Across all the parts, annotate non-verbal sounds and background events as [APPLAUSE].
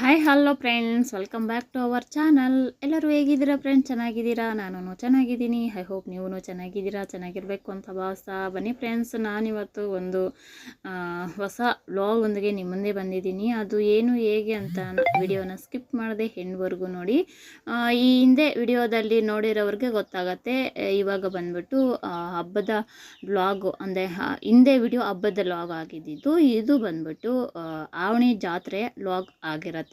Hi hello friends welcome back to our channel ಎಲ್ಲರೂ ಹೇಗಿದ್ದೀರಾ friends ಚೆನ್ನಾಗಿದ್ದೀರಾ? ನಾನು ಚೆನ್ನಾಗಿದ್ದೀನಿ. ಐ ಹೋಪ್ ನೀವು ಚೆನ್ನಾಗಿದ್ದೀರಾ? ಚೆನ್ನಾಗಿರಬೇಕು ಅಂತ ಭಾವಿಸ್ತಾ ಬನ್ನಿ ಫ್ರೆಂಡ್ಸ್ ನಾನಿವತ್ತು ಒಂದು ಹೊಸ ವ್ಲಾಗ್ ಒಂದಿಗೆ ನಿಮ್ಮ ಮುಂದೆ ಬಂದಿದ್ದೀನಿ. ಅದು ಏನು, ಹೇಗೆ ಅಂತ ವಿಡಿಯೋನ ಸ್ಕಿಪ್ ಮಾಡಿದೆ ಹೆಣ್ವರೆಗೂ ನೋಡಿ. ಈ ಹಿಂದೆ ವಿಡಿಯೋದಲ್ಲಿ ನೋಡಿರೋವ್ರಿಗೆ ಗೊತ್ತಾಗತ್ತೆ. ಇವಾಗ ಬಂದ್ಬಿಟ್ಟು ಹಬ್ಬದ ವ್ಲಾಗು ಅಂದರೆ ಹಿಂದೆ ವಿಡಿಯೋ ಹಬ್ಬದ ವ್ಲಾಗ್ ಆಗಿದ್ದಿದ್ದು ಇದು ಬಂದ್ಬಿಟ್ಟು ಆವಣಿ ಜಾತ್ರೆ ವ್ಲಾಗ್ ಆಗಿರತ್ತೆ.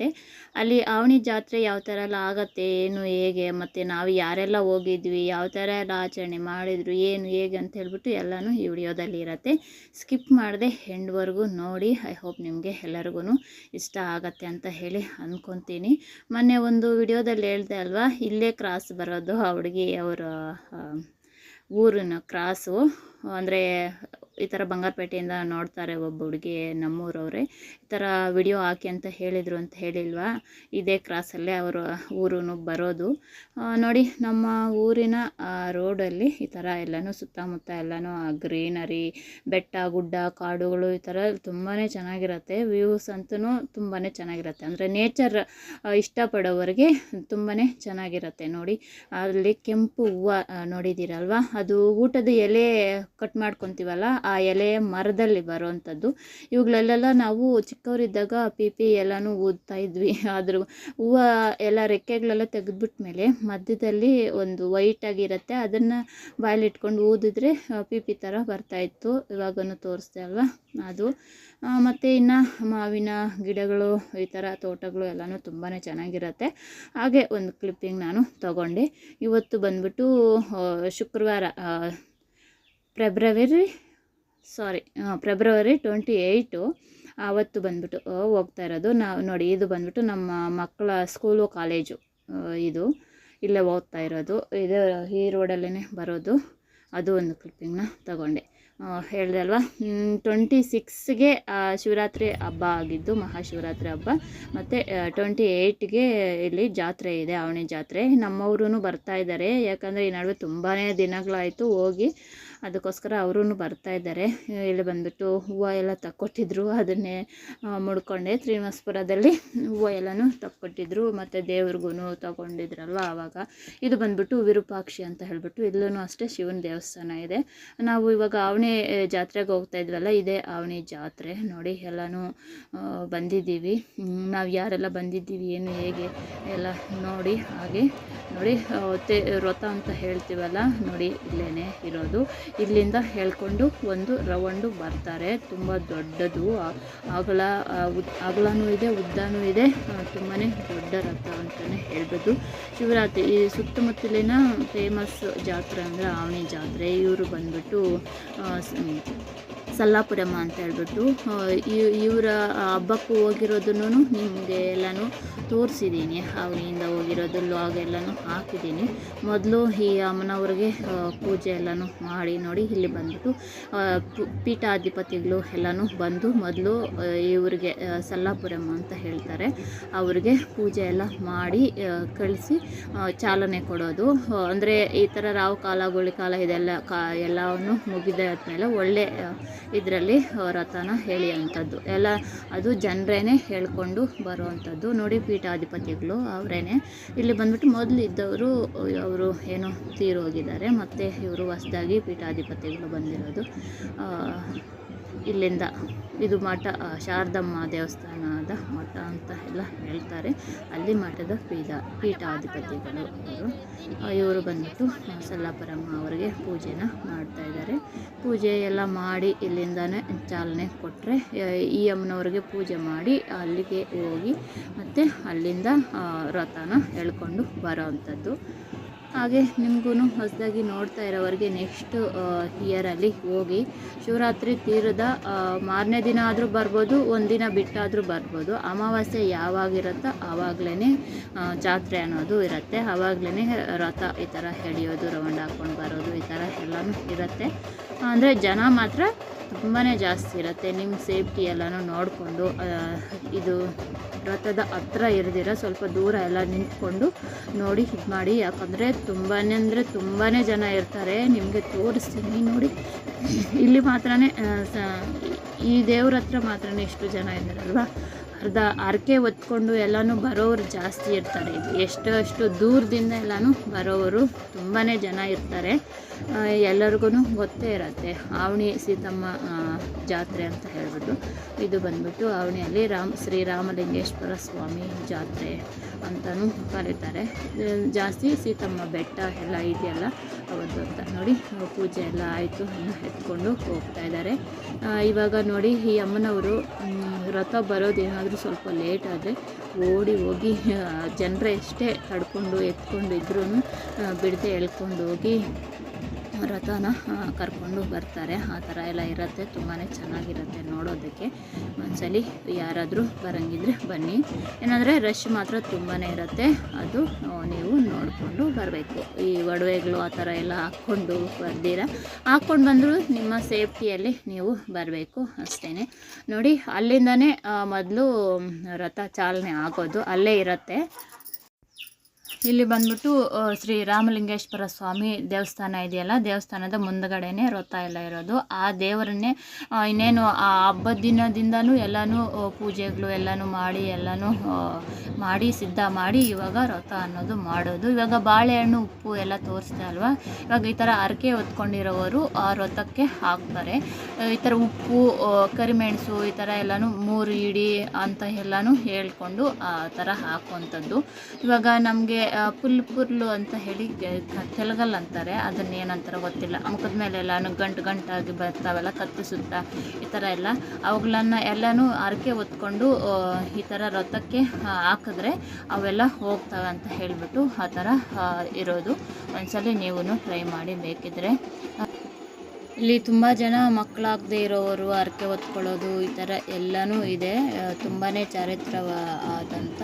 ಅಲ್ಲಿ ಆವಣಿ ಜಾತ್ರೆ ಯಾವ ಥರ ಎಲ್ಲ ಆಗುತ್ತೆ, ಏನು ಹೇಗೆ, ಮತ್ತು ನಾವು ಯಾರೆಲ್ಲ ಹೋಗಿದ್ವಿ, ಯಾವ ಥರ ಎಲ್ಲ ಆಚರಣೆ ಮಾಡಿದ್ರು, ಏನು ಹೇಗೆ ಅಂತ ಹೇಳ್ಬಿಟ್ಟು ಎಲ್ಲನೂ ಈ ವಿಡಿಯೋದಲ್ಲಿ ಇರತ್ತೆ. ಸ್ಕಿಪ್ ಮಾಡದೆ ಎಂಡ್ವರೆಗೂ ನೋಡಿ, ಐ ಹೋಪ್ ನಿಮಗೆ ಎಲ್ಲರಿಗೂ ಇಷ್ಟ ಆಗತ್ತೆ ಅಂತ ಹೇಳಿ ಅಂದ್ಕೊತೀನಿ ಮೊನ್ನೆ ಒಂದು ವಿಡಿಯೋದಲ್ಲಿ ಹೇಳ್ದೆ ಅಲ್ವಾ, ಇಲ್ಲೇ ಕ್ರಾಸ್ ಬರೋದು ಆ ಹುಡುಗಿ ಅವರ ಊರಿನ ಕ್ರಾಸು. ಅಂದರೆ ಈ ಥರ ಬಂಗಾರಪೇಟೆಯಿಂದ ನೋಡ್ತಾರೆ ಒಬ್ಬ ಹುಡುಗಿ ನಮ್ಮೂರವ್ರೆ. ಥರ ವಿಡಿಯೋ ಹಾಕಿ ಅಂತ ಹೇಳಿದರು ಅಂತ ಹೇಳಿಲ್ವಾ? ಇದೇ ಕ್ರಾಸಲ್ಲೇ ಅವರು ಊರು ಬರೋದು. ನೋಡಿ, ನಮ್ಮ ಊರಿನ ರೋಡಲ್ಲಿ ಈ ಥರ ಎಲ್ಲನೂ ಸುತ್ತಮುತ್ತ ಎಲ್ಲನೂ ಗ್ರೀನರಿ ಬೆಟ್ಟ, ಗುಡ್ಡ, ಕಾಡುಗಳು ಈ ಥರ ತುಂಬಾ ಚೆನ್ನಾಗಿರುತ್ತೆ. ವ್ಯೂಸ್ ಅಂತೂ ತುಂಬಾ ಚೆನ್ನಾಗಿರುತ್ತೆ. ಅಂದರೆ ನೇಚರ್ ಇಷ್ಟಪಡೋವರಿಗೆ ತುಂಬಾ ಚೆನ್ನಾಗಿರುತ್ತೆ. ನೋಡಿ, ಅಲ್ಲಿ ಕೆಂಪು ಹೂವು ನೋಡಿದ್ದೀರಲ್ವಾ? ಅದು ಊಟದ ಎಲೆ ಕಟ್ ಮಾಡ್ಕೊತೀವಲ್ಲ, ಆ ಎಲೆ ಮರದಲ್ಲಿ ಬರೋವಂಥದ್ದು. ಇವುಗಳಲ್ಲೆಲ್ಲ ನಾವು ಚಿಕ್ಕವರಿದ್ದಾಗ ಪಿ ಪಿ ಎಲ್ಲನೂ ಊದ್ತಾ ಇದ್ವಿ. ಆದರೂ ಹೂವು ಎಲ್ಲ ರೆಕ್ಕೆಗಳೆಲ್ಲ ತೆಗೆದ್ಬಿಟ್ಮೇಲೆ ಮಧ್ಯದಲ್ಲಿ ಒಂದು ವೈಟ್ ಆಗಿರುತ್ತೆ. ಅದನ್ನು ಬಾಯ್ಲಿಟ್ಕೊಂಡು ಊದಿದ್ರೆ ಪಿ ಪಿ ಥರ ಬರ್ತಾಯಿತ್ತು ಇವಾಗನು ತೋರಿಸ್ದೆ ಅಲ್ವಾ? ಅದು. ಮತ್ತು ಇನ್ನು ಮಾವಿನ ಗಿಡಗಳು, ಈ ಥರ ತೋಟಗಳು ಎಲ್ಲನೂ ತುಂಬಾ ಚೆನ್ನಾಗಿರುತ್ತೆ. ಹಾಗೆ ಒಂದು ಕ್ಲಿಪ್ಪಿಂಗ್ ನಾನು ತಗೊಂಡೆ. ಇವತ್ತು ಬಂದ್ಬಿಟ್ಟು ಶುಕ್ರವಾರ February sorry February twenty eight ಆವತ್ತು ಬಂದ್ಬಿಟ್ಟು ಹೋಗ್ತಾ ಇರೋದು. ನಾವು ನೋಡಿ, ಇದು ಬಂದ್ಬಿಟ್ಟು ನಮ್ಮ ಮಕ್ಕಳ ಸ್ಕೂಲು ಕಾಲೇಜು ಇದು. ಇಲ್ಲೇ ಹೋಗ್ತಾ ಇರೋದು. ಇದು ಈ ರೋಡಲ್ಲೇ ಬರೋದು. ಅದು ಒಂದು ಕ್ಲಿಪ್ಪಿಂಗ್ನ ತಗೊಂಡೆ. ಹೇಳಿದೆ ಅಲ್ವಾ? ಟ್ವೆಂಟಿ ಸಿಕ್ಸ್ಗೆ ಶಿವರಾತ್ರಿ ಹಬ್ಬ ಆಗಿದ್ದು, ಮಹಾಶಿವರಾತ್ರಿ ಹಬ್ಬ. ಮತ್ತು ಟ್ವೆಂಟಿ ಏಯ್ಟ್ಗೆ ಇಲ್ಲಿ ಜಾತ್ರೆ ಇದೆ ಅವಣಿ ಜಾತ್ರೆ. ನಮ್ಮವರು ಬರ್ತಾ ಇದ್ದಾರೆ. ಯಾಕಂದರೆ ಈ ನಡುವೆ ತುಂಬಾ ದಿನಗಳಾಯಿತು ಹೋಗಿ. ಅದಕ್ಕೋಸ್ಕರ ಅವರೂ ಬರ್ತಾ ಇದ್ದಾರೆ. ಇಲ್ಲಿ ಬಂದುಬಿಟ್ಟು ಹೂವು ಎಲ್ಲ ತಕ್ಕೊಟ್ಟಿದ್ರು. ಅದನ್ನೇ ಮುಡ್ಕೊಂಡೆ. ಶ್ರೀನಿವಾಸಪುರದಲ್ಲಿ ಹೂವು ಎಲ್ಲನೂ ತಕ್ಕೊಟ್ಟಿದ್ರು. ಮತ್ತು ದೇವ್ರಿಗೂ ತಗೊಂಡಿದ್ರಲ್ಲ ಆವಾಗ ಇದು ಬಂದ್ಬಿಟ್ಟು ವಿರೂಪಾಕ್ಷಿ ಅಂತ ಹೇಳಿಬಿಟ್ಟು ಇಲ್ಲೂ ಅಷ್ಟೇ ಶಿವನ ದೇವಸ್ಥಾನ ಇದೆ. ನಾವು ಇವಾಗ ಆವಣಿ ಜಾತ್ರೆಗೆ ಹೋಗ್ತಾ ಇದ್ವಲ್ಲ, ಇದೇ ಆವಣಿ ಜಾತ್ರೆ. ನೋಡಿ, ಎಲ್ಲನೂ ಬಂದಿದ್ದೀವಿ. ನಾವು ಯಾರೆಲ್ಲ ಬಂದಿದ್ದೀವಿ, ಏನು, ಹೇಗೆ ಎಲ್ಲ ನೋಡಿ, ಹಾಗೆ, ನೋಡಿ ತೆ ವ್ರತ ಅಂತ ಹೇಳ್ತೀವಲ್ಲ, ನೋಡಿ ಇಲ್ಲೇ ಇರೋದು. ಇಲ್ಲಿಂದ ಹೇಳ್ಕೊಂಡು ಒಂದು ರೌಂಡು ಬರ್ತಾರೆ. ತುಂಬ ದೊಡ್ಡದು. ಅಗಲ ಅಗಲನೂ ಇದೆ, ಉದ್ದನೂ ಇದೆ. ತುಂಬಾ ದೊಡ್ಡ ರಥ ಅಂತಲೇ ಹೇಳ್ಬೋದು. ಶಿವರಾತ್ರಿ, ಈ ಸುತ್ತಮುತ್ತಲಿನ ಫೇಮಸ್ ಜಾತ್ರೆ ಅಂದರೆ ಆವಣಿ ಜಾತ್ರೆ. ಇವರು ಬಂದ್ಬಿಟ್ಟು ಸಲ್ಲಾಪುರಮ್ಮ ಅಂತ ಹೇಳ್ಬಿಟ್ಟು ಇವರ ಹಬ್ಬಕ್ಕೂ ಹೋಗಿರೋದನ್ನು ನಿಮಗೆ ಎಲ್ಲನೂ ತೋರಿಸಿದ್ದೀನಿ ಅವನಿಂದ ಹೋಗಿರೋದು ಲಾಗ್ ಎಲ್ಲನೂ ಹಾಕಿದ್ದೀನಿ ಮೊದಲು ಈ ಅಮ್ಮನವ್ರಿಗೆ ಪೂಜೆ ಎಲ್ಲನೂ ಮಾಡಿ ನೋಡಿ ಇಲ್ಲಿ ಬಂದ್ಬಿಟ್ಟು ಪೀಠಾಧಿಪತಿಗಳು ಎಲ್ಲನೂ ಬಂದು ಮೊದಲು ಇವರಿಗೆ ಸಲ್ಲಾಪುರಮ್ಮ ಅಂತ ಹೇಳ್ತಾರೆ. ಅವ್ರಿಗೆ ಪೂಜೆ ಎಲ್ಲ ಮಾಡಿ ಕಳಿಸಿ ಚಾಲನೆ ಕೊಡೋದು. ಅಂದರೆ ಈ ಥರ ರಾವು ಕಾಲ ಗುಳಿ ಕಾಲ ಇದೆಲ್ಲ ಕಾ ಎಲ್ಲವನ್ನು ಮುಗಿದ ಆದಮೇಲೆ ಒಳ್ಳೆ ಇದರಲ್ಲಿ ರಥನ ಎಳೆಯುವಂಥದ್ದು ಎಲ್ಲ ಅದು ಜನರೇನೆ ಹೇಳಿಕೊಂಡು ಬರುವಂಥದ್ದು. ನೋಡಿ ಪೀಠಾಧಿಪತಿಗಳು ಅವರೇನೆ. ಇಲ್ಲಿ ಬಂದ್ಬಿಟ್ಟು ಮೊದಲು ಇದ್ದವರು ಅವರು ಏನೋ ತೀರೋಗಿದ್ದಾರೆ. ಮತ್ತು ಇವರು ಹೊಸ್ದಾಗಿ ಪೀಠಾಧಿಪತಿಗಳು ಬಂದಿರೋದು. ಇಲ್ಲಿಂದ ಇದು ಮಠ ಶಾರದಮ್ಮ ದೇವಸ್ಥಾನದ ಮಠ ಅಂತ ಎಲ್ಲ ಹೇಳ್ತಾರೆ. ಅಲ್ಲಿ ಮಠದ ಪೀಠ ಪೀಠಾಧಿಪತಿಗಳು ಇವರು. ಆ, ಇವರು ಬಂದ್ಬಿಟ್ಟು ಸಲ್ಲಾಪುರಮ್ಮ ಅವರಿಗೆ ಪೂಜೆನ ಮಾಡ್ತಾ ಇದ್ದಾರೆ. ಪೂಜೆ ಎಲ್ಲ ಮಾಡಿ ಇಲ್ಲಿಂದನೇ ಚಾಲನೆ ಕೊಟ್ಟರೆ ಈ ಅಮ್ಮನವ್ರಿಗೆ ಪೂಜೆ ಮಾಡಿ ಅಲ್ಲಿಗೆ ಹೋಗಿ ಮತ್ತು ಅಲ್ಲಿಂದ ರಥನ ಎಳ್ಕೊಂಡು ಬರೋ ಅಂಥದ್ದು ಹಾಗೆ ನಿಮಗೂ ಹೊಸದಾಗಿ ನೋಡ್ತಾ ಇರೋವರೆಗೆ ನೆಕ್ಸ್ಟ್ ಇಯರಲ್ಲಿ ಹೋಗಿ ಶಿವರಾತ್ರಿ ತೀರದ ಮಾರನೇ ದಿನ ಆದರೂ ಬರ್ಬೋದು, ಒಂದಿನ ಬಿಟ್ಟಾದರೂ ಬರ್ಬೋದು. ಅಮಾವಾಸ್ಯೆ ಯಾವಾಗಿರುತ್ತೋ ಆವಾಗಲೇ ಜಾತ್ರೆ ಅನ್ನೋದು ಇರುತ್ತೆ. ಆವಾಗಲೇ ರಥ ಈ ಥರ ಎಳೆಯೋದು ರೌಂಡ್ ಹಾಕ್ಕೊಂಡು ಬರೋದು ಈ ಥರ ಎಲ್ಲನೂ ಇರುತ್ತೆ. ಅಂದರೆ ಜನ ಮಾತ್ರ ತುಂಬಾ ಜಾಸ್ತಿ ಇರುತ್ತೆ. ನಿಮ್ಮ ಸೇಫ್ಟಿ ಎಲ್ಲನೂ ನೋಡಿಕೊಂಡು ಇದು ರಥದ ಹತ್ರ ಇರದಿರ ಸ್ವಲ್ಪ ದೂರ ಎಲ್ಲ ನಿಂತ್ಕೊಂಡು ನೋಡಿ ಇದು ಮಾಡಿ. ಯಾಕಂದರೆ ತುಂಬಾ ಅಂದರೆ ತುಂಬಾ ಜನ ಇರ್ತಾರೆ. ನಿಮಗೆ ತೋರಿಸ್ತೀನಿ ನೋಡಿ. ಇಲ್ಲಿ ಮಾತ್ರನೇ ಸ- ಈ ದೇವ್ರ ಹತ್ರ ಮಾತ್ರ ಎಷ್ಟು ಜನ ಇದ್ದಾರಲ್ವ? ಅರ್ಧ ಹರಕೆ ಹೊತ್ಕೊಂಡು ಎಲ್ಲನೂ ಬರೋರು ಜಾಸ್ತಿ ಇರ್ತಾರೆ. ಎಷ್ಟು ಅಷ್ಟು ದೂರದಿಂದ ಎಲ್ಲನೂ ಬರೋರು ತುಂಬಾ ಜನ ಇರ್ತಾರೆ. ಎಲ್ಲರಿಗೂ ಗೊತ್ತೇ ಇರತ್ತೆ. ಆವಣಿ ಸೀತಮ್ಮ ಜಾತ್ರೆ ಅಂತ ಹೇಳ್ಬಿಟ್ಟು ಇದು ಬಂದ್ಬಿಟ್ಟು ಆವಣಿಯಲ್ಲಿ ರಾಮ್ ಶ್ರೀರಾಮಲಿಂಗೇಶ್ವರ ಸ್ವಾಮಿ ಜಾತ್ರೆ ಅಂತಲೂ ಕರೀತಾರೆ. ಜಾಸ್ತಿ ಸೀತಮ್ಮ ಬೆಟ್ಟ ಎಲ್ಲ ಇದೆಯಲ್ಲ ಅವತ್ತು ಅಂತ ನೋಡಿ ಪೂಜೆ ಎಲ್ಲ ಆಯಿತು ಎತ್ಕೊಂಡು ಹೋಗ್ತಾ ಇದ್ದಾರೆ. ಇವಾಗ ನೋಡಿ ಈ ಅಮ್ಮನವರು ರಥ ಬರೋದೇನಾದರೂ ಸ್ವಲ್ಪ ಲೇಟ್ ಆದರೆ ಓಡಿ ಹೋಗಿ ಜನರೇ ಎಷ್ಟೇ ತಡ್ಕೊಂಡು ಎತ್ಕೊಂಡು ಇದ್ರೂ ಬಿಡದೆ ಎಳ್ಕೊಂಡು ಹೋಗಿ ರಥನ ಕರ್ಕೊಂಡು ಬರ್ತಾರೆ. ಆ ಥರ ಎಲ್ಲ ಇರುತ್ತೆ. ತುಂಬಾ ಚೆನ್ನಾಗಿರುತ್ತೆ ನೋಡೋದಕ್ಕೆ. ಒಂದ್ಸಲಿ ಯಾರಾದರೂ ಬರಂಗಿದ್ರೆ ಬನ್ನಿ. ಏನಂದರೆ ರಶ್ ಮಾತ್ರ ತುಂಬಾ ಇರುತ್ತೆ. ಅದು ನೀವು ನೋಡಿಕೊಂಡು ಬರಬೇಕು. ಈ ಒಡವೆಗಳು ಆ ಥರ ಎಲ್ಲ ಹಾಕ್ಕೊಂಡು ಬರ್ದಿರ? ಹಾಕ್ಕೊಂಡು ಬಂದರೂ ನಿಮ್ಮ ಸೇಫ್ಟಿಯಲ್ಲಿ ನೀವು ಬರಬೇಕು ಅಷ್ಟೇ ನೋಡಿ, ಅಲ್ಲಿಂದನೇ ಮೊದಲು ರಥ ಚಾಲನೆ ಆಗೋದು. ಅಲ್ಲೇ ಇರುತ್ತೆ. ಇಲ್ಲಿ ಬಂದ್ಬಿಟ್ಟು ಶ್ರೀ ರಾಮಲಿಂಗೇಶ್ವರ ಸ್ವಾಮಿ ದೇವಸ್ಥಾನ ಇದೆಯಲ್ಲ, ದೇವಸ್ಥಾನದ ಮುಂದಗಡೆನೆ ರಥ ಎಲ್ಲ ಇರೋದು. ಆ ದೇವರನ್ನೇ ಇನ್ನೇನು ಆ ಹಬ್ಬದ ದಿನದಿಂದನೂ ಎಲ್ಲನೂ ಪೂಜೆಗಳು ಎಲ್ಲನೂ ಮಾಡಿ ಎಲ್ಲನೂ ಮಾಡಿ, ಸಿದ್ಧ ಮಾಡಿ ಇವಾಗ ರಥ ಅನ್ನೋದು ಮಾಡೋದು. ಇವಾಗ ಬಾಳೆಹಣ್ಣು, ಉಪ್ಪು ಎಲ್ಲ ತೋರಿಸ್ದೆ ಅಲ್ವಾ? ಇವಾಗ ಈ ಥರ ಅರಕೆ ಹೊತ್ಕೊಂಡಿರೋವರು ಆ ರಥಕ್ಕೆ ಹಾಕ್ತಾರೆ. ಈ ಥರ ಉಪ್ಪು ಕರಿಮೆಣಸು ಈ ಥರ ಎಲ್ಲನೂ ಮೂರು ಇಡಿ ಅಂತ ಎಲ್ಲನೂ ಹೇಳ್ಕೊಂಡು ಆ ಥರ ಹಾಕುವಂಥದ್ದು. ಇವಾಗ ನಮಗೆ ಪುಲ್ ಪುಲ್ಲು ಅಂತ ಹೇಳಿ ತೆಲಗಲ್ ಅಂತಾರೆ. ಅದನ್ನ ಏನಂತಾರ ಗೊತ್ತಿಲ್ಲ. ಮುಖದ ಮೇಲೆ ಎಲ್ಲಾನು ಗಂಟು ಗಂಟಾಗಿ ಬರ್ತಾವಲ್ಲ ಕತ್ತು ಸುತ್ತ ಈ ಥರ ಎಲ್ಲ. ಅವುಗಳನ್ನ ಎಲ್ಲನೂ ಹರಕೆ ಹೊತ್ಕೊಂಡು ಆ, ಈ ಥರ ರಥಕ್ಕೆ ಹಾಕಿದ್ರೆ ಅವೆಲ್ಲ ಹೋಗ್ತವೆ ಅಂತ ಹೇಳಿಬಿಟ್ಟು ಆ ಥರ ಇರೋದು. ಒಂದ್ಸಲಿ ನೀವು ಟ್ರೈ ಮಾಡಿ ಬೇಕಿದ್ರೆ. ಇಲ್ಲಿ ತುಂಬ ಜನ ಮಕ್ಕಳಾಗದೇ ಇರೋವರು ಹರಕೆ ಹೊತ್ಕೊಳ್ಳೋದು ಈ ಥರ ಎಲ್ಲನೂ ಇದೆ. ತುಂಬಾ ಚಾರಿತ್ರವಾದಂಥ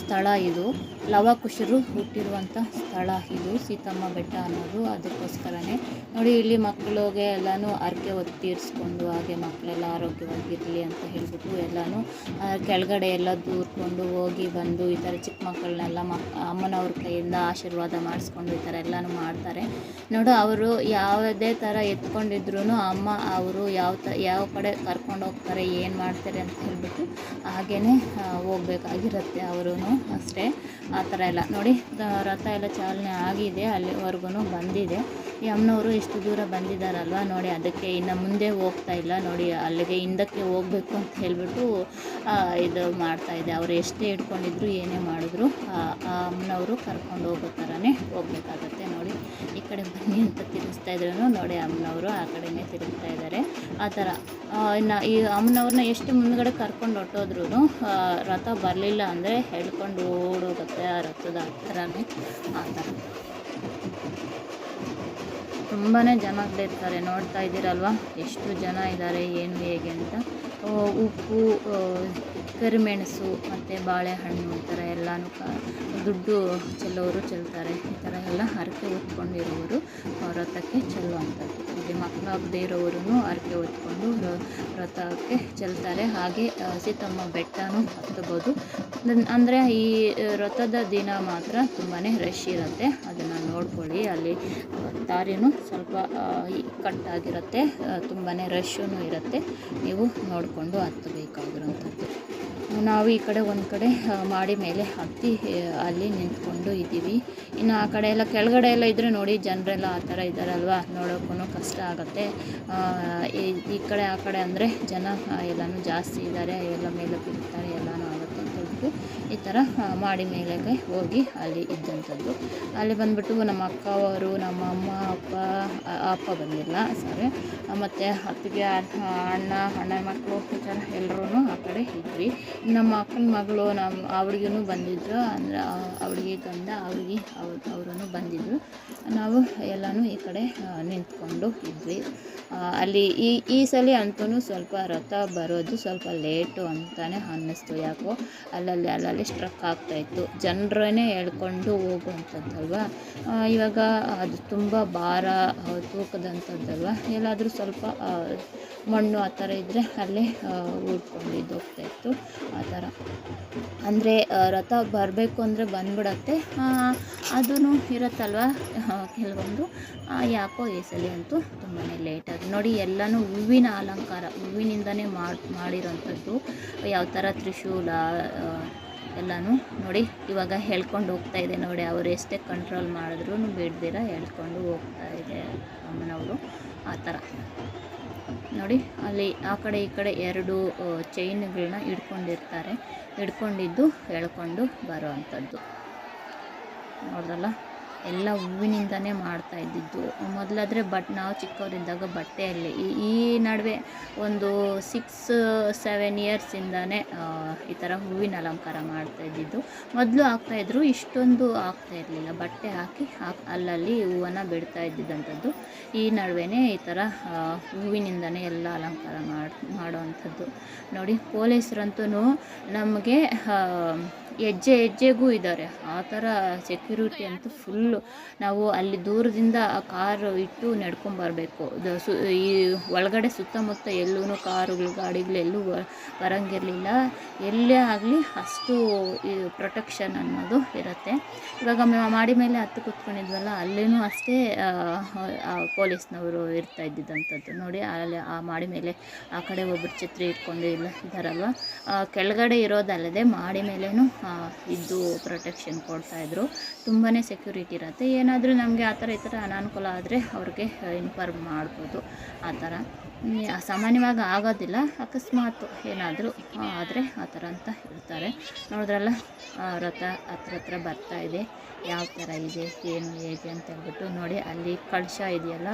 ಸ್ಥಳ ಇದು. ಲವಕುಶರು ಹುಟ್ಟಿರುವಂಥ ಸ್ಥಳ ಇದು, ಸೀತಮ್ಮ ಬೆಟ್ಟ ಅನ್ನೋದು ಅದಕ್ಕೋಸ್ಕರನೇ. ನೋಡಿ, ಇಲ್ಲಿ ಮಕ್ಕಳಿಗೆ ಎಲ್ಲನೂ ಹರಕೆ ಹೊತ್ತೀರಿಸ್ಕೊಂಡು ಹಾಗೆ ಮಕ್ಕಳೆಲ್ಲ ಆರೋಗ್ಯವಾಗಿರಲಿ ಅಂತ ಹೇಳ್ಬಿಟ್ಟು ಎಲ್ಲನೂ ಕೆಳಗಡೆ ಎಲ್ಲ ದೂರ್ಕೊಂಡು ಹೋಗಿ ಬಂದು ಈ ಥರ ಚಿಕ್ಕ ಮಕ್ಕಳನ್ನೆಲ್ಲ ಮಕ್ ಅಮ್ಮನವ್ರ ಕೈಯಿಂದ ಆಶೀರ್ವಾದ ಮಾಡಿಸ್ಕೊಂಡು ಈ ಥರ ಎಲ್ಲನೂ ಮಾಡ್ತಾರೆ. ನೋಡು, ಅವರು ಯಾವುದೇ ಥರ ಎತ್ಕೊಂಡಿದ್ರು ಅಮ್ಮ ಅವರು ಯಾವ ತ, ಯಾವ ಕಡೆ ಕರ್ಕೊಂಡು ಹೋಗ್ತಾರೆ, ಏನು ಮಾಡ್ತಾರೆ ಅಂತ ಹೇಳ್ಬಿಟ್ಟು ಹಾಗೇ ಹೋಗ್ಬೇಕಾಗಿರುತ್ತೆ ಅವರು ಅಷ್ಟೇ. ಆ ಥರ ಎಲ್ಲ. ನೋಡಿ ರಥ ಎಲ್ಲ ಚಾಲನೆ ಆಗಿದೆ ಅಲ್ಲಿವರೆಗೂ ಬಂದಿದೆ. ಈ ಅಮ್ಮನವರು ಎಷ್ಟು ದೂರ ಬಂದಿದ್ದಾರಲ್ವ ನೋಡಿ, ಅದಕ್ಕೆ ಇನ್ನು ಮುಂದೆ ಹೋಗ್ತಾ ಇಲ್ಲ. ನೋಡಿ, ಅಲ್ಲಿಗೆ ಹಿಂದಕ್ಕೆ ಹೋಗಬೇಕು ಅಂತ ಹೇಳ್ಬಿಟ್ಟು ಇದು ಮಾಡ್ತಾ ಇದೆ. ಅವರು ಎಷ್ಟೇ ಇಟ್ಕೊಂಡಿದ್ರು ಏನೇ ಮಾಡಿದ್ರು, ಆ ಆ ಅಮ್ಮನವರು ಕರ್ಕೊಂಡು ಹೋಗೋ ಥರನೇ ಹೋಗ್ಬೇಕಾಗತ್ತೆ. ನೋಡಿ, ಈ ಕಡೆ ಬನ್ನಿ ಅಂತ ತಿರುಗಿಸ್ತಾ ಇದ್ರು ನೋಡಿ ಅಮ್ಮನವರು ಆ ಕಡೆನೇ ತಿರುಗ್ತಾ ಇದ್ದಾರೆ ಆ ಥರ. ಇನ್ನು ಈ ಅಮ್ಮನವ್ರನ್ನ ಎಷ್ಟು ಮುಂದ್ಗಡೆ ಕರ್ಕೊಂಡು ಹೊಟ್ಟೋದ್ರೂ ರಥ ಬರಲಿಲ್ಲ ಅಂದರೆ ಹೇಳ್ಕೊಂಡು ಓಡೋಗುತ್ತೆ ಆ ರಥದ ಹತ್ರನೇ. ಆ ಥರ. ತುಂಬಾ ಜನಗಳಿರ್ತಾರೆ ನೋಡ್ತಾ ಇದ್ದೀರಲ್ವ? ಎಷ್ಟು ಜನ ಇದ್ದಾರೆ ಏನು ಹೇಗೆ ಅಂತ. ಉಪ್ಪು ಕರಿಮೆಣಸು ಮತ್ತು ಬಾಳೆಹಣ್ಣು ಈ ಥರ ಎಲ್ಲನೂ ಕ ದುಡ್ಡು ಚೆಲ್ಲೋರು ಚೆಲ್ತಾರೆ. ಈ ಥರ ಎಲ್ಲ ಹರಕೆ ಹೊತ್ಕೊಂಡಿರೋರು ವ್ರತಕ್ಕೆ ಚೆಲ್ಲುವಂಥದ್ದು. ಇಲ್ಲಿ ಮಕ್ಕಳಾಗದೇ ಇರೋರು ಹರಕೆ ಹೊತ್ಕೊಂಡು ವ್ರತಕ್ಕೆ ಚೆಲ್ತಾರೆ. ಹಾಗೆ ಸೀತಮ್ಮ ಬೆಟ್ಟನೂ ಹತ್ತಬೋದು ಅಂದರೆ ಈ ವ್ರತದ ದಿನ ಮಾತ್ರ ತುಂಬಾ ರಶ್ ಇರುತ್ತೆ. ಅದನ್ನು ನೋಡ್ಕೊಳ್ಳಿ. ಅಲ್ಲಿ ದಾರಿನೂ ಸ್ವಲ್ಪ ಕಟ್ಟಾಗಿರುತ್ತೆ. ತುಂಬಾ ರಶ್ಶೂ ಇರುತ್ತೆ. ನೀವು ನೋಡಿಕೊಂಡು ಹತ್ತಬೇಕಾಗಿರೋಂಥದ್ದು ನಾವು ಈ ಕಡೆ ಒಂದು ಕಡೆ ಮಾಡಿ ಮೇಲೆ ಹತ್ತಿ ಅಲ್ಲಿ ನಿಂತ್ಕೊಂಡು ಇದ್ದೀವಿ. ಇನ್ನು ಆ ಕಡೆ ಎಲ್ಲ ಕೆಳಗಡೆ ಎಲ್ಲ ಇದ್ದರೆ ನೋಡಿ, ಜನರೆಲ್ಲ ಆ ಥರ ಇದ್ದಾರಲ್ವ? ನೋಡೋಕ್ಕೂ ಕಷ್ಟ ಆಗುತ್ತೆ. ಈ- ಕಡೆ ಆ ಕಡೆ ಅಂದರೆ ಜನ ಎಲ್ಲನೂ ಜಾಸ್ತಿ ಇದ್ದಾರೆ, ಎಲ್ಲ ಮೇಲೆ ಬಿಡ್ತಾರೆ ಎಲ್ಲನೂ ಈ ಥರ ಮಾಡಿ ಮೇಲೆಗೆ ಹೋಗಿ ಅಲ್ಲಿ ಇದ್ದಂಥದ್ದು. ಅಲ್ಲಿ ಬಂದ್ಬಿಟ್ಟು ನಮ್ಮ ಅಕ್ಕ ಅವರು, ನಮ್ಮ ಅಮ್ಮ, ಅಪ್ಪ ಅಪ್ಪ ಬಂದಿಲ್ಲ ಸಾರಿ ಮತ್ತು ಅತ್ತಿಗೆ ಅಣ್ಣ ಅಣ್ಣ ಮಕ್ಕಳು, ಈ ಥರ ಎಲ್ಲರೂ ಆ ಕಡೆ ಇದ್ವಿ. ನಮ್ಮ ಅಕ್ಕನ ಮಗಳು, ನಮ್ಮ ಅವಳಿಗೂ ಬಂದಿದ್ರು, ಅಂದರೆ ಅವಳಿಗೆ ತಂದ, ಅವಳಿಗೆ ಅವ್ರು ಬಂದಿದ್ದರು ನಾವು ಎಲ್ಲನೂ ಈ ಕಡೆ ನಿಂತ್ಕೊಂಡು ಇದ್ವಿ. ಅಲ್ಲಿ ಈ ಈ ಸಲ ಅಂತೂ ಸ್ವಲ್ಪ ರಥ ಬರೋದು ಸ್ವಲ್ಪ ಲೇಟು ಅಂತಲೇ ಅನ್ನಿಸ್ತು ಯಾಕೋ. ಅಲ್ಲಲ್ಲಿ ಅಲ್ಲಲ್ಲಿ ಸ್ಟ್ರಕ್ ಆಗ್ತಾಯಿತ್ತು. ಜನರೇ ಹೇಳ್ಕೊಂಡು ಹೋಗುವಂಥದ್ದಲ್ವ? ಇವಾಗ ಅದು ತುಂಬ ಭಾರ ತೂಕದಂಥದ್ದಲ್ವ? ಎಲ್ಲಾದರೂ ಸ್ವಲ್ಪ ಮಣ್ಣು ಆ ಥರ ಇದ್ದರೆ ಅಲ್ಲೇ ಉಳ್ಕೊಂಡಿದ್ದು ಹೋಗ್ತಾಯಿತ್ತು. ಆ ಥರ. ಅಂದರೆ ರಥ ಬರಬೇಕು ಅಂದರೆ ಬಂದ್ಬಿಡತ್ತೆ. ಅದೂ ಇರುತ್ತಲ್ವ? ಕೆಲವೊಂದು. ಯಾಕೋ ಈ ಸಲ ಅಂತೂ ತುಂಬಾ ಲೇಟ್ ಅದು ನೋಡಿ, ಎಲ್ಲನೂ ಹೂವಿನ ಅಲಂಕಾರ, ಹೂವಿನಿಂದನೇ ಮಾಡಿ, ಮಾಡಿರೋಂಥದ್ದು. ಯಾವ ಥರ ತ್ರಿಶೂಲ ಎಲ್ಲನೂ ನೋಡಿ, ಇವಾಗ ಹೇಳ್ಕೊಂಡು ಹೋಗ್ತಾ ಇದೆ ನೋಡಿ, ಅವ್ರು ಎಷ್ಟೇ ಕಂಟ್ರೋಲ್ ಮಾಡಿದ್ರೂ ಬಿಡ್ದಿರ ಹೇಳ್ಕೊಂಡು ಹೋಗ್ತಾ ಇದೆ ಅಮ್ಮನವರು, ಆ ಥರ. ನೋಡಿ, ಅಲ್ಲಿ ಆ ಕಡೆ ಈ ಕಡೆ ಎರಡು ಚೈನ್ಗಳನ್ನ ಹಿಡ್ಕೊಂಡಿರ್ತಾರೆ, ಹಿಡ್ಕೊಂಡಿದ್ದು ಎಳ್ಕೊಂಡು ಬರೋ ಅಂಥದ್ದು ನೋಡ್ರಲ್ಲ ಎಲ್ಲ ಹೂವಿನಿಂದನೇ ಮಾಡ್ತಾ ಇದ್ದಿದ್ದು. ಮೊದಲಾದರೆ ಬಟ್, ನಾವು ಚಿಕ್ಕವರಿದ್ದಾಗ ಬಟ್ಟೆಯಲ್ಲಿ ಈ ಈ ನಡುವೆ ಒಂದು ಸಿಕ್ಸ್ ಸೆವೆನ್ ಇಯರ್ಸಿಂದನೇ ಈ ಥರ ಹೂವಿನ ಅಲಂಕಾರ ಮಾಡ್ತಾ ಇದ್ದಿದ್ದು. ಮೊದಲು ಹಾಕ್ತಾಯಿದ್ರು ಇಷ್ಟೊಂದು ಆಗ್ತಾ ಇರಲಿಲ್ಲ. ಬಟ್ಟೆ ಹಾಕಿ ಅಲ್ಲಲ್ಲಿ ಹೂವನ್ನು ಬಿಡ್ತಾ ಇದ್ದಿದ್ದಂಥದ್ದು. ಈ ನಡುವೆನೇ ಈ ಥರ ಹೂವಿನಿಂದನೇ ಎಲ್ಲ ಅಲಂಕಾರ ಮಾಡಿ, ಮಾಡೋವಂಥದ್ದು. ನೋಡಿ ಪೊಲೀಸರಂತೂ ನಮಗೆ ಹೆಜ್ಜೆ ಹೆಜ್ಜೆಗೂ ಇದ್ದಾರೆ. ಆ ಥರ ಸೆಕ್ಯೂರಿಟಿ ಅಂತೂ ಫುಲ್ಲು ನಾವು ಅಲ್ಲಿ ದೂರದಿಂದ ಆ ಕಾರು ಇಟ್ಟು ನಡ್ಕೊಂಬರ್ಬೇಕು ಸು ಈ ಒಳಗಡೆ ಸುತ್ತಮುತ್ತ ಎಲ್ಲೂ ಕಾರುಗಳು ಗಾಡಿಗಳು ಎಲ್ಲೂ ಬರೋಂಗಿರಲಿಲ್ಲ. ಎಲ್ಲೇ ಆಗಲಿ ಅಷ್ಟು ಈ ಪ್ರೊಟೆಕ್ಷನ್ ಅನ್ನೋದು ಇರುತ್ತೆ. ಇವಾಗ ಮಾಡಿ ಮೇಲೆ ಹತ್ತು ಕೂತ್ಕೊಂಡಿದ್ವಲ್ಲ ಅಲ್ಲಿನೂ ಅಷ್ಟೇ ಪೊಲೀಸ್ನವರು ಇರ್ತಾ ಇದ್ದಿದ್ದಂಥದ್ದು. ನೋಡಿ ಅಲ್ಲಿ ಆ ಮಾಡಿ ಮೇಲೆ ಆ ಕಡೆ ಒಬ್ಬರು ಛತ್ರಿ ಇಟ್ಕೊಂಡು ಇಲ್ಲ ಇದ್ದಾರಲ್ವ ಕೆಳಗಡೆ ಇರೋದಲ್ಲದೆ ಮಾಡಿ ಮೇಲೇನು ಇದ್ದು ಪ್ರೊಟೆಕ್ಷನ್ ಕೊಡ್ತಾಯಿದ್ರು ತುಂಬಾ ಸೆಕ್ಯೂರಿಟಿ ಇರುತ್ತೆ. ಏನಾದರೂ ನಮಗೆ ಆ ಥರ ಈ ಥರ ಅನಾನುಕೂಲ ಆದರೆ ಅವ್ರಿಗೆ ಇನ್ಫಾರ್ಮ್ ಮಾಡ್ಬೋದು. ಆ ಥರ. ಸಾಮಾನ್ಯವಾಗಿ ಆಗೋದಿಲ್ಲ. ಅಕಸ್ಮಾತ್ ಏನಾದರೂ ಆದರೆ ಆ ಥರ ಅಂತ ಹೇಳ್ತಾರೆ. ನೋಡಿದ್ರಲ್ಲ ರಥ ಹತ್ರ ಹತ್ರ ಬರ್ತಾ ಇದೆ. ಯಾವ ಥರ ಇದೆ, ಏನು ಹೇಗೆ ಅಂತ ಹೇಳ್ಬಿಟ್ಟು ನೋಡಿ, ಅಲ್ಲಿ ಕಳಶ ಇದೆಯಲ್ಲ,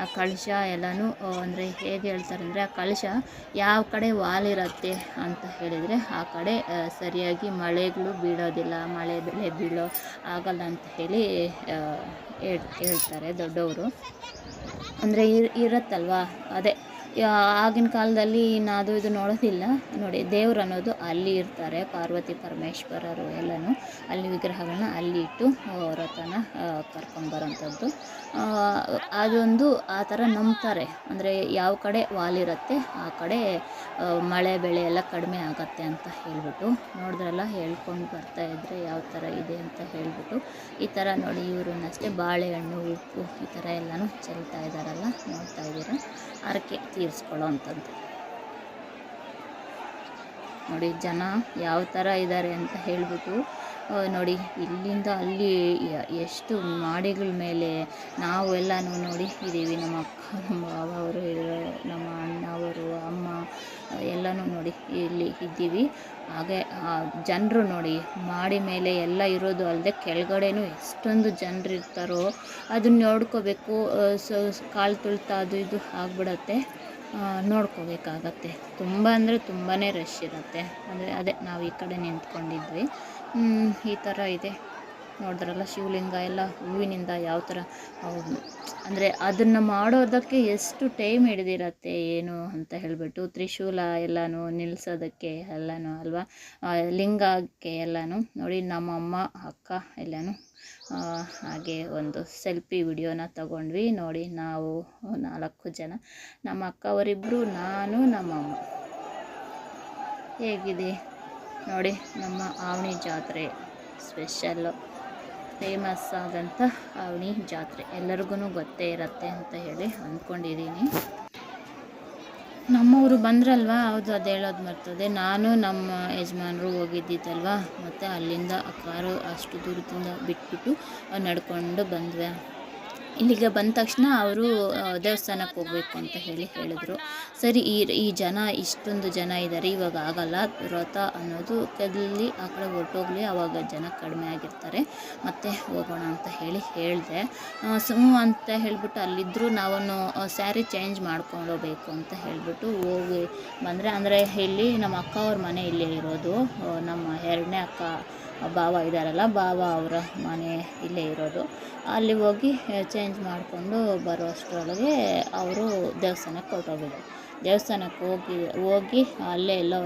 ಆ ಕಳಶ ಎಲ್ಲನೂ ಅಂದರೆ ಹೇಗೆ ಹೇಳ್ತಾರೆ ಅಂದರೆ, ಆ ಕಳಶ ಯಾವ ಕಡೆ ವಾಲಿರುತ್ತೆ ಅಂತ ಹೇಳಿದರೆ, ಆ ಕಡೆ ಸರಿಯಾಗಿ ಮಳೆಗಳು ಬೀಳೋದಿಲ್ಲ, ಮಳೆ ಬೆಳೆ ಬೀಳೋ ಆಗಲ್ಲ ಅಂತ ಹೇಳಿ ಹೇಳ್ತಾರೆ ದೊಡ್ಡವರು. ಅಂದರೆ ಇರ್ ಇರುತ್ತಲ್ವಾ ಅದೇ ಆಗಿನ ಕಾಲದಲ್ಲಿ ಇನ್ನು ಇದು ನೋಡೋದಿಲ್ಲ. ನೋಡಿ ದೇವ್ರು ಅನ್ನೋದು ಅಲ್ಲಿ ಇರ್ತಾರೆ ಪಾರ್ವತಿ ಪರಮೇಶ್ವರರು ಎಲ್ಲನೂ ಅಲ್ಲಿ ವಿಗ್ರಹಗಳನ್ನ ಅಲ್ಲಿ ಇಟ್ಟು ವ್ರತನ ರಥನ ಕರ್ಕೊಂಡು ಆ, ಅದೊಂದು ಆ ಥರ ನಂಬ್ತಾರೆ. ಅಂದರೆ ಯಾವ ಕಡೆ ವಾಲಿರುತ್ತೆ ಆ ಕಡೆ ಮಳೆ ಬೆಳೆ ಎಲ್ಲ ಕಡಿಮೆ ಆಗತ್ತೆ ಅಂತ ಹೇಳ್ಬಿಟ್ಟು ನೋಡಿದ್ರೆಲ್ಲ ಹೇಳ್ಕೊಂಡು ಬರ್ತಾ ಇದ್ದರೆ ಯಾವ ಥರ ಇದೆ ಅಂತ ಹೇಳ್ಬಿಟ್ಟು ಈ ಥರ ನೋಡಿ ಇವ್ರನ್ನಷ್ಟೇ ಬಾಳೆಹಣ್ಣು ಉಪ್ಪು ಈ ಥರ ಎಲ್ಲನೂ ಚೆಲ್ತಾ ಇದ್ದಾರಲ್ಲ ನೋಡ್ತಾ ಇದ್ದೀರಾ? ಹರಕೆ ತೀರಿಸ್ಕೊಳ್ಳೋ ಅಂಥದ್ದು ನೋಡಿ, ಜನ ಯಾವ ಥರ ಇದ್ದಾರೆ ಅಂತ ಹೇಳ್ಬಿಟ್ಟು ನೋಡಿ, ಇಲ್ಲಿಂದ ಅಲ್ಲಿ ಎಷ್ಟು ಮಾಡಿಗಳ ಮೇಲೆ ನಾವು ಎಲ್ಲನೂ ನೋಡಿ ಇದ್ದೀವಿ. ನಮ್ಮ ಅಕ್ಕ, ನಮ್ಮ ಬಾವ ಅವರು ನಮ್ಮ ಅಣ್ಣವರು, ಅಮ್ಮ ಎಲ್ಲನೂ ನೋಡಿ ಇಲ್ಲಿ ಇದ್ದೀವಿ. ಹಾಗೆ ಜನರು ನೋಡಿ, ಮಾಡಿ ಮೇಲೆ ಎಲ್ಲ ಇರೋದು ಅಲ್ಲದೆ ಕೆಳಗಡೆನೂ ಎಷ್ಟೊಂದು ಜನರು ಇರ್ತಾರೋ, ಅದನ್ನ ನೋಡ್ಕೋಬೇಕು ಸೊ, ಕಾಲು ತುಳ್ತಾ ಅದು ಇದು ಆಗ್ಬಿಡತ್ತೆ. ನೋಡ್ಕೋಬೇಕಾಗತ್ತೆ. ತುಂಬ ಅಂದರೆ ತುಂಬಾ ರಶ್ ಇರುತ್ತೆ. ಅಂದರೆ ಅದೇ ನಾವು ಈ ಕಡೆ ನಿಂತ್ಕೊಂಡಿದ್ವಿ. ಈ ಥರ ಇದೆ. ನೋಡಿದ್ರಲ್ಲ ಶಿವಲಿಂಗ ಎಲ್ಲ ಹೂವಿನಿಂದ ಯಾವ ಥರ ಅಂದರೆ ಅದನ್ನು ಮಾಡೋದಕ್ಕೆ ಎಷ್ಟು ಟೈಮ್ ಹಿಡಿದಿರತ್ತೆ, ಏನು ಅಂತ ಹೇಳಿಬಿಟ್ಟು ತ್ರಿಶೂಲ ಎಲ್ಲನೂ ನಿಲ್ಲಿಸೋದಕ್ಕೆ ಎಲ್ಲನೂ ಅಲ್ವಾ? ಲಿಂಗಕ್ಕೆ ಎಲ್ಲನೂ ನೋಡಿ ನಮ್ಮಮ್ಮ ಅಕ್ಕ ಎಲ್ಲನೂ ಹಾಗೆ ಒಂದು ಸೆಲ್ಫಿ ವಿಡಿಯೋನ ತಗೊಂಡ್ವಿ. ನೋಡಿ ನಾವು ನಾಲ್ಕು ಜನ, ನಮ್ಮ ಅಕ್ಕವರಿಬ್ಬರು ನಾನು ನಮ್ಮಮ್ಮ ಹೇಗಿದೆ? ನೋಡಿ ನಮ್ಮ ಆವಣಿ ಜಾತ್ರೆ ಸ್ಪೆಷಲ್ಲು ಫೇಮಸ್ ಆದಂಥ ಅವಣಿ ಜಾತ್ರೆ. ಎಲ್ಲರಿಗೂ ಗೊತ್ತೇ ಇರುತ್ತೆ ಅಂತ ಹೇಳಿ ಅಂದ್ಕೊಂಡಿದ್ದೀನಿ ನಮ್ಮವರು ಬಂದ್ರಲ್ವಾ? ಹೌದು, ಅದು ಹೇಳೋದು ಮರ್ತದೆ. ನಾನು ನಮ್ಮ ಯಜಮಾನರು ಹೋಗಿದ್ದಿದ್ದಲ್ವಾ ಮತ್ತು ಅಲ್ಲಿಂದ ಕಾರು ಅಷ್ಟು ದೂರದಿಂದ ಬಿಟ್ಬಿಟ್ಟು ನಡ್ಕೊಂಡು ಬಂದ್ವಿ. ಇಲ್ಲಿಗೆ ಬಂದ ತಕ್ಷಣ ಅವರು ದೇವಸ್ಥಾನಕ್ಕೆ ಹೋಗಬೇಕು ಅಂತ ಹೇಳಿ ಹೇಳಿದ್ರು. ಸರಿ, ಈ ಈ ಜನ, ಇಷ್ಟೊಂದು ಜನ ಇದ್ದಾರೆ ಇವಾಗ ಆಗಲ್ಲ. ವ್ರತ ಅನ್ನೋದು ಕದಲಿ ಆ ಕಡೆ ಹೊರಟೋಗ್ಲಿ ಆವಾಗ ಜನ ಕಡಿಮೆ ಆಗಿರ್ತಾರೆ. ಮತ್ತೆ ಹೋಗೋಣ ಅಂತ ಹೇಳಿ ಹೇಳಿದೆ. ಸುಮ್ಮ ಅಂತ ಹೇಳಿಬಿಟ್ಟು ಅಲ್ಲಿದ್ದರೂ ನಾವನ್ನು ಸ್ಯಾರಿ ಚೇಂಜ್ ಮಾಡ್ಕೊಂಡು ಹೋಗ್ಬೇಕು ಅಂತ ಹೇಳಿಬಿಟ್ಟು ಹೋಗಿ ಬಂದರೆ, ಅಂದರೆ ಇಲ್ಲಿ ನಮ್ಮ ಅಕ್ಕ ಅವ್ರ ಮನೆ ಇಲ್ಲೇ ಇರೋದು. ನಮ್ಮ ಎರಡನೇ ಅಕ್ಕ ಭಾವ ಇದ್ದಾರಲ್ಲ ಬಾವ ಅವರ ಮನೆ ಇಲ್ಲೇ ಇರೋದು. ಅಲ್ಲಿ ಹೋಗಿ ಚೇಂಜ್ ಮಾಡಿಕೊಂಡು ಬರೋ ಅಷ್ಟರೊಳಗೆ ಅವರು ದೇವಸ್ಥಾನಕ್ಕೆ ಹೊರಟೋಗಿದ್ರು. ದೇವಸ್ಥಾನಕ್ಕೆ ಹೋಗಿ ಹೋಗಿ ಅಲ್ಲೇ ಎಲ್ಲೋ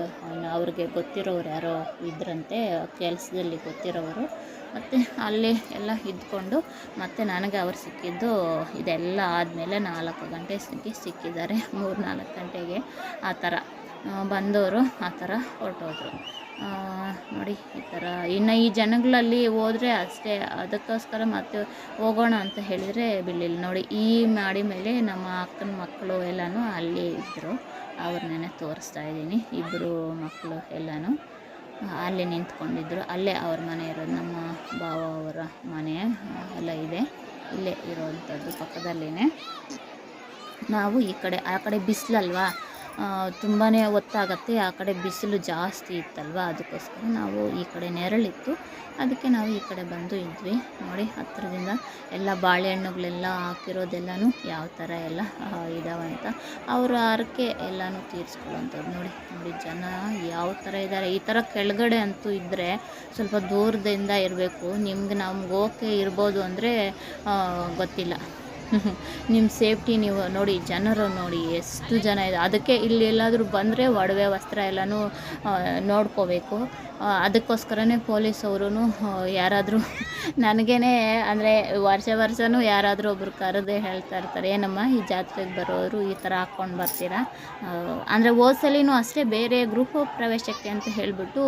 ಅವ್ರಿಗೆ ಗೊತ್ತಿರೋರು ಯಾರೋ ಇದ್ರಂತೆ, ಕೆಲಸದಲ್ಲಿ ಗೊತ್ತಿರೋರು. ಮತ್ತು ಅಲ್ಲಿ ಎಲ್ಲ ಇದ್ಕೊಂಡು ಮತ್ತು ನನಗೆ ಅವ್ರು ಸಿಕ್ಕಿದ್ದು ಇದೆಲ್ಲ ಆದಮೇಲೆ ನಾಲ್ಕು ಗಂಟೆ ಸಿಕ್ಕಿ ಸಿಕ್ಕಿದ್ದಾರೆ. ಮೂರು ನಾಲ್ಕು ಗಂಟೆಗೆ ಆ ಥರ. ಬಂದವರು ಆ ಥರ ಹೊರಟೋದ್ರು. ನೋಡಿ, ಈ ಥರ. ಇನ್ನು ಈ ಜನಗಳಲ್ಲಿ ಹೋದರೆ ಅಷ್ಟೇ, ಅದಕ್ಕೋಸ್ಕರ ಮತ್ತೆ ಹೋಗೋಣ ಅಂತ ಹೇಳಿದರೆ ಬಿಡಲಿಲ್ಲ. ನೋಡಿ, ಈ ಮಾಡಿ ಮೇಲೆ ನಮ್ಮ ಅಕ್ಕನ ಮಕ್ಕಳು ಎಲ್ಲನೂ ಅಲ್ಲಿ ಇದ್ದರು ಅವ್ರನ್ನೇ ತೋರಿಸ್ತಾ ಇದ್ದೀನಿ. ಇಬ್ಬರು ಮಕ್ಕಳು ಎಲ್ಲನೂ ಅಲ್ಲಿ ನಿಂತ್ಕೊಂಡಿದ್ರು. ಅಲ್ಲೇ ಅವ್ರ ಮನೆ ಇರೋದು. ನಮ್ಮ ಭಾವ ಅವರ ಮನೆ ಎಲ್ಲ ಇದೆ. ಇಲ್ಲೇ ಇರೋವಂಥದ್ದು ಪಕ್ಕದಲ್ಲೇ ನಾವು ಈ ಕಡೆ, ಆ ಕಡೆ ಬಿಸಿಲಲ್ವಾ? ತುಂಬಾ ಹೊತ್ತಾಗತ್ತೆ ಆ ಕಡೆ ಬಿಸಿಲು ಜಾಸ್ತಿ ಇತ್ತಲ್ವ? ಅದಕ್ಕೋಸ್ಕರ ನಾವು ಈ ಕಡೆ ನೆರಳಿತ್ತು. ಅದಕ್ಕೆ ನಾವು ಈ ಕಡೆ ಬಂದು ಇದ್ವಿ. ನೋಡಿ ಹತ್ತಿರದಿಂದ ಎಲ್ಲ ಬಾಳೆಹಣ್ಣುಗಳೆಲ್ಲ ಹಾಕಿರೋದೆಲ್ಲನೂ ಯಾವ ಥರ ಎಲ್ಲ ಇದಾವಂತ ಅವರ ಹರಕೆ ಎಲ್ಲನೂ ತೀರಿಸ್ಕೊಳ್ಳೋಂಥದ್ದು ನೋಡಿ ನೋಡಿ, ಜನ ಯಾವ ಥರ ಇದ್ದಾರೆ ಈ ಥರ ಕೆಳಗಡೆ ಅಂತೂ ಇದ್ದರೆ ಸ್ವಲ್ಪ ದೂರದಿಂದ ಇರಬೇಕು. ನಿಮ್ಗೆ ನಮ್ಗೆ ಓಕೆ ಇರ್ಬೋದು ಅಂದರೆ ಗೊತ್ತಿಲ್ಲ. [LAUGHS] ನಿಮ್ಮ ಸೇಫ್ಟಿ ನೀವು ನೋಡಿ, ಜನರು ನೋಡಿ, ಎಷ್ಟು ಜನ ಇದೆ. ಅದಕ್ಕೆ ಇಲ್ಲಿ ಎಲ್ಲಾದರೂ ಬಂದರೆ ಒಡವೆ ವಸ್ತ್ರ ಎಲ್ಲನೂ ನೋಡ್ಕೋಬೇಕು. ಅದಕ್ಕೋಸ್ಕರನೇ ಪೊಲೀಸ್ ಅವರು ಯಾರಾದರೂ [LAUGHS] ನನಗೇ ಅಂದರೆ ವರ್ಷ ವರ್ಷವೂ ಯಾರಾದರೂ ಒಬ್ರು ಕರೆದೇ ಹೇಳ್ತಾ ಇರ್ತಾರೆ, ಏನಮ್ಮ ಈ ಜಾತ್ರೆಗೆ ಬರೋರು ಈ ಥರ ಹಾಕ್ಕೊಂಡು ಬರ್ತೀರಾ? ಅಂದರೆ ಓದ್ಸಲಿನೂ ಅಷ್ಟೇ ಬೇರೆ ಗೃಹ ಪ್ರವೇಶಕ್ಕೆ ಅಂತ ಹೇಳಿಬಿಟ್ಟು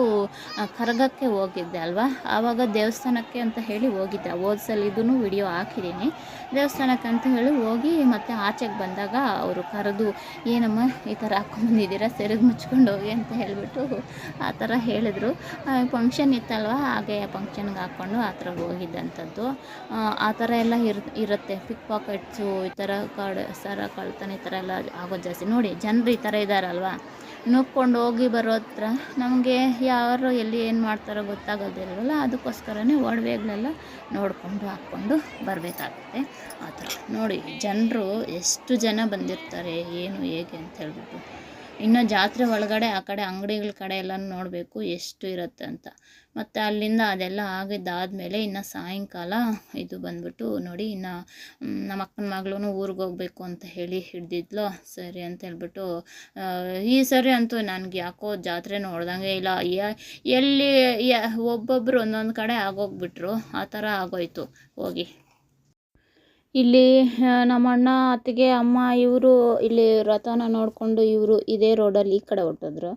ಕರಗಕ್ಕೆ ಹೋಗಿದ್ದೆ ಅಲ್ವಾ? ಆವಾಗ ದೇವಸ್ಥಾನಕ್ಕೆ ಅಂತ ಹೇಳಿ ಹೋಗಿದ್ದೆ. ಓದ್ಸಲಿದೂ ವಿಡಿಯೋ ಹಾಕಿದ್ದೀನಿ ದೇವಸ್ಥಾನಕ್ಕೆ ಅಂತ ಹೇಳಿ ಹೋಗಿ ಮತ್ತು ಆಚೆಗೆ ಬಂದಾಗ ಅವರು ಕರೆದು, ಏನಮ್ಮ ಈ ಥರ ಹಾಕ್ಕೊಂಬಂದಿದ್ದೀರಾ ಸೆರೆಗೆ ಮುಚ್ಕೊಂಡು ಹೋಗಿ ಅಂತ ಹೇಳಿಬಿಟ್ಟು ಆ ಥರ ಹೇಳಿದ್ರು. ಫಂಕ್ಷನ್ ಇತ್ತಲ್ವ? ಹಾಗೆ ಫಂಕ್ಷನ್ಗೆ ಹಾಕ್ಕೊಂಡು ಆ ಥರ ಹೋಗಿದ್ದಂಥದ್ದು. ಆ ಥರ ಎಲ್ಲ ಇರ್, ಇರುತ್ತೆ. ಪಿಕ್ ಪಾಕೆಟ್ಸು ಈ ಥರ ಕಾಡು, ಸರ ಕಳ್ತಾನೆ ಈ ಥರ ಎಲ್ಲ ಆಗೋದು ಜಾಸ್ತಿ. ನೋಡಿ, ಜನರು ಈ ಥರ ಇದ್ದಾರಲ್ವ ನುಗ್ಕೊಂಡು ಹೋಗಿ ಬರೋ ಹತ್ರ ನಮಗೆ ಯಾರು ಎಲ್ಲಿ ಏನು ಮಾಡ್ತಾರೋ ಗೊತ್ತಾಗೋದಿಲ್ವಲ್ಲ? ಅದಕ್ಕೋಸ್ಕರನೇ ಒಡವೆಗಳೆಲ್ಲ ನೋಡಿಕೊಂಡು ಹಾಕ್ಕೊಂಡು ಬರಬೇಕಾಗುತ್ತೆ. ಆ ಥರ. ನೋಡಿ, ಜನರು ಎಷ್ಟು ಜನ ಬಂದಿರ್ತಾರೆ, ಏನು, ಹೇಗೆ ಅಂತ ಹೇಳ್ಬಿಟ್ಟು. ಇನ್ನು ಜಾತ್ರೆ ಒಳಗಡೆ ಆ ಕಡೆ ಅಂಗಡಿಗಳ ಕಡೆ ಎಲ್ಲ ನೋಡಬೇಕು ಎಷ್ಟು ಇರುತ್ತೆ ಅಂತ. ಮತ್ತು ಅಲ್ಲಿಂದ ಅದೆಲ್ಲ ಆಗಿದ್ದಾದಮೇಲೆ ಇನ್ನು ಸಾಯಂಕಾಲ ಇದು ಬಂದ್ಬಿಟ್ಟು ನೋಡಿ ಇನ್ನು ನಮ್ಮ ಅಕ್ಕನ ಮಗಳೂ ಊರಿಗೆ ಹೋಗಬೇಕು ಅಂತ ಹೇಳಿ ಹಿಡ್ದಿದ್ಲು. ಸರಿ ಅಂತ ಹೇಳ್ಬಿಟ್ಟು ಈ ಸರಿ ಅಂತೂ ನನಗೆ ಯಾಕೋ ಜಾತ್ರೆ ನೋಡ್ದಂಗೆ ಇಲ್ಲ. ಎಲ್ಲಿ ಒಬ್ಬೊಬ್ಬರು ಒಂದೊಂದು ಕಡೆ ಆಗೋಗ್ಬಿಟ್ರು. ಆ ಥರ ಆಗೋಯ್ತು. ಹೋಗಿ. ಇಲ್ಲಿ ನಮ್ಮ ಅಣ್ಣ, ಅತ್ತಿಗೆ, ಅಮ್ಮ, ಇವರು ಇಲ್ಲಿ ರಥನ ನೋಡಿಕೊಂಡು ಇವರು ಇದೇ ರೋಡಲ್ಲಿ ಈ ಕಡೆ ಹೊರ್ಟೋದ್ರು.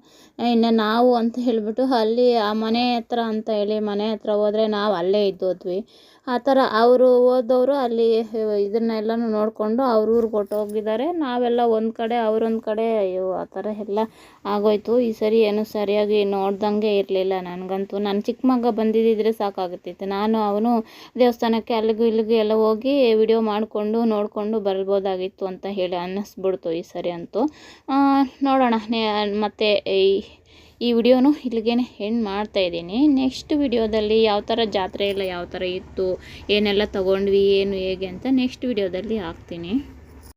ಇನ್ನು ನಾವು ಅಂತ ಹೇಳಿಬಿಟ್ಟು ಅಲ್ಲಿ ಆ ಮನೆ ಹತ್ರ ಅಂತ ಹೇಳಿ ಮನೆ ಹತ್ರ ಹೋದ್ರೆ ನಾವು ಅಲ್ಲೇ ಇದ್ದೋದ್ವಿ ಆ ಥರ ಅವರು ಹೋದವರು ಅಲ್ಲಿ ಇದನ್ನೆಲ್ಲನೂ ನೋಡಿಕೊಂಡು ಅವ್ರ ಊರಿಗೆ ಹೊರ್ಟೋಗಿದ್ದಾರೆ. ನಾವೆಲ್ಲ ಒಂದು ಕಡೆ, ಅವರೊಂದು ಕಡೆ ಅಯ್ಯೋ, ಆ ಥರ ಎಲ್ಲ ಆಗೋಯ್ತು. ಈ ಸರಿ ಏನು ಸರಿಯಾಗಿ ನೋಡ್ದಂಗೆ ಇರಲಿಲ್ಲ ನನಗಂತೂ. ನಾನು ಚಿಕ್ಕ ಮಗ ಬಂದಿದ್ದಿದ್ರೆ ಸಾಕಾಗುತ್ತಿತ್ತು. ನಾನು ಅವನು ದೇವಸ್ಥಾನಕ್ಕೆ ಅಲ್ಲಿಗೂ ಇಲ್ಲಿಗೂ ಎಲ್ಲ ಹೋಗಿ ವಿಡಿಯೋ ಮಾಡಿಕೊಂಡು, ನೋಡಿಕೊಂಡು ಬರ್ಬೋದಾಗಿತ್ತು ಅಂತ ಹೇಳಿ ಅನ್ನಿಸ್ಬಿಡ್ತು ಈ ಸರಿ ಅಂತೂ. ನೋಡೋಣ. ಮತ್ತೆ ಈ ಈ ವಿಡಿಯೋನು ಇಲ್ಲಿಗೆ ಎಂಡ್ ಮಾಡ್ತಾ ಇದ್ದೀನಿ. ನೆಕ್ಸ್ಟ್ ವಿಡಿಯೋದಲ್ಲಿ ಯಾವ ಥರ ಜಾತ್ರೆ ಎಲ್ಲ ಯಾವ ಥರ ಇತ್ತು, ಏನೆಲ್ಲ ತೊಗೊಂಡ್ವಿ, ಏನು, ಹೇಗೆ ಅಂತ ನೆಕ್ಸ್ಟ್ ವಿಡಿಯೋದಲ್ಲಿ ಹಾಕ್ತೀನಿ.